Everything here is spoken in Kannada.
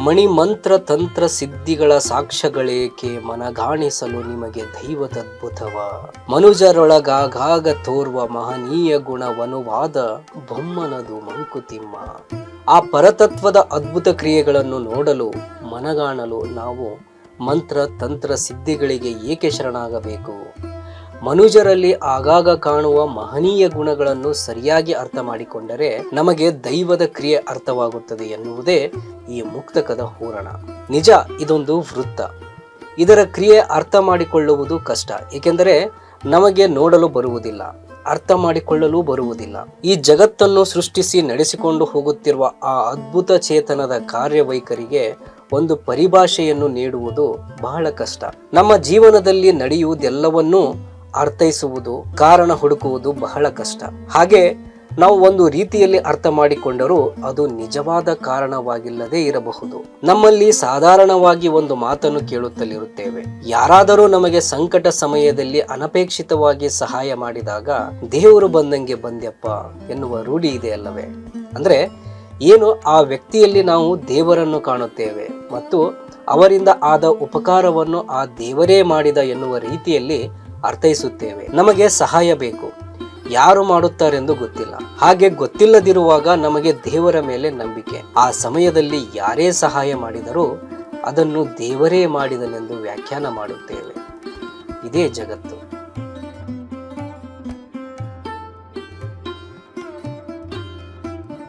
ಮಣಿಮಂತ್ರ ತಂತ್ರ ಸಿದ್ಧಿಗಳ ಸಾಕ್ಷ್ಯಗಳೇಕೆ ಮನಗಾಣಿಸಲು ನಿಮಗೆ ದೈವದದ್ಭುತವ ಮನುಜರೊಳಗಾಗಾಗ ತೋರ್ವ ಮಹನೀಯ ಗುಣವನುವಾದ ಬೊಮ್ಮನದು ಮಂಕುತಿಮ್ಮ. ಆ ಪರತತ್ವದ ಅದ್ಭುತ ಕ್ರಿಯೆಗಳನ್ನು ನೋಡಲು, ಮನಗಾಣಲು ನಾವು ಮಂತ್ರ ತಂತ್ರ ಸಿದ್ಧಿಗಳಿಗೆ ಏಕೆ ಶರಣಾಗಬೇಕು? ಮನುಜರಲ್ಲಿ ಆಗಾಗ ಕಾಣುವ ಮಹನೀಯ ಗುಣಗಳನ್ನು ಸರಿಯಾಗಿ ಅರ್ಥ ಮಾಡಿಕೊಂಡರೆ ನಮಗೆ ದೈವದ ಕ್ರಿಯೆ ಅರ್ಥವಾಗುತ್ತದೆ ಎನ್ನುವುದೇ ಈ ಮುಕ್ತಕದ ಹೂರಣ. ನಿಜ, ಇದೊಂದು ವೃತ್ತ. ಇದರ ಕ್ರಿಯೆ ಅರ್ಥ ಮಾಡಿಕೊಳ್ಳುವುದು ಕಷ್ಟ, ಏಕೆಂದರೆ ನಮಗೆ ನೋಡಲು ಬರುವುದಿಲ್ಲ, ಅರ್ಥ ಮಾಡಿಕೊಳ್ಳಲು ಬರುವುದಿಲ್ಲ. ಈ ಜಗತ್ತನ್ನು ಸೃಷ್ಟಿಸಿ ನಡೆಸಿಕೊಂಡು ಹೋಗುತ್ತಿರುವ ಆ ಅದ್ಭುತ ಚೇತನದ ಕಾರ್ಯವೈಖರಿಗೆ ಒಂದು ಪರಿಭಾಷೆಯನ್ನು ನೀಡುವುದು ಬಹಳ ಕಷ್ಟ. ನಮ್ಮ ಜೀವನದಲ್ಲಿ ನಡೆಯುವುದೆಲ್ಲವನ್ನೂ ಅರ್ಥೈಸುವುದು, ಕಾರಣ ಹುಡುಕುವುದು ಬಹಳ ಕಷ್ಟ. ಹಾಗೆ ನಾವು ಒಂದು ರೀತಿಯಲ್ಲಿ ಅರ್ಥ ಮಾಡಿಕೊಂಡರೂ ಅದು ನಿಜವಾದ ಕಾರಣವಾಗಿಲ್ಲದೆ ಇರಬಹುದು. ನಮ್ಮಲ್ಲಿ ಸಾಧಾರಣವಾಗಿ ಒಂದು ಮಾತನ್ನು ಕೇಳುತ್ತಲಿರುತ್ತೇವೆ. ಯಾರಾದರೂ ನಮಗೆ ಸಂಕಟ ಸಮಯದಲ್ಲಿ ಅನಪೇಕ್ಷಿತವಾಗಿ ಸಹಾಯ ಮಾಡಿದಾಗ, ದೇವರು ಬಂದಂಗೆ ಬಂದ್ಯಪ್ಪ ಎನ್ನುವ ರೂಢಿ ಇದೆ ಅಲ್ಲವೇ? ಅಂದ್ರೆ, ಏನು ಆ ವ್ಯಕ್ತಿಯಲ್ಲಿ ನಾವು ದೇವರನ್ನು ಕಾಣುತ್ತೇವೆ ಮತ್ತು ಅವರಿಂದ ಆದ ಉಪಕಾರವನ್ನು ಆ ದೇವರೇ ಮಾಡಿದ ಎನ್ನುವ ರೀತಿಯಲ್ಲಿ ಅರ್ಥೈಸುತ್ತೇವೆ. ನಮಗೆ ಸಹಾಯ ಬೇಕು. ಯಾರು ಮಾಡುತ್ತಾರೆಂದು ಗೊತ್ತಿಲ್ಲ. ಹಾಗೆ ಗೊತ್ತಿಲ್ಲದಿರುವಾಗ ನಮಗೆ ದೇವರ ಮೇಲೆ ನಂಬಿಕೆ. ಆ ಸಮಯದಲ್ಲಿ ಯಾರೇ ಸಹಾಯ ಮಾಡಿದರೂ ಅದನ್ನು ದೇವರೇ ಮಾಡಿದನೆಂದು ವ್ಯಾಖ್ಯಾನ ಮಾಡುತ್ತೇವೆ. ಇದೇ ಜಗತ್ತು.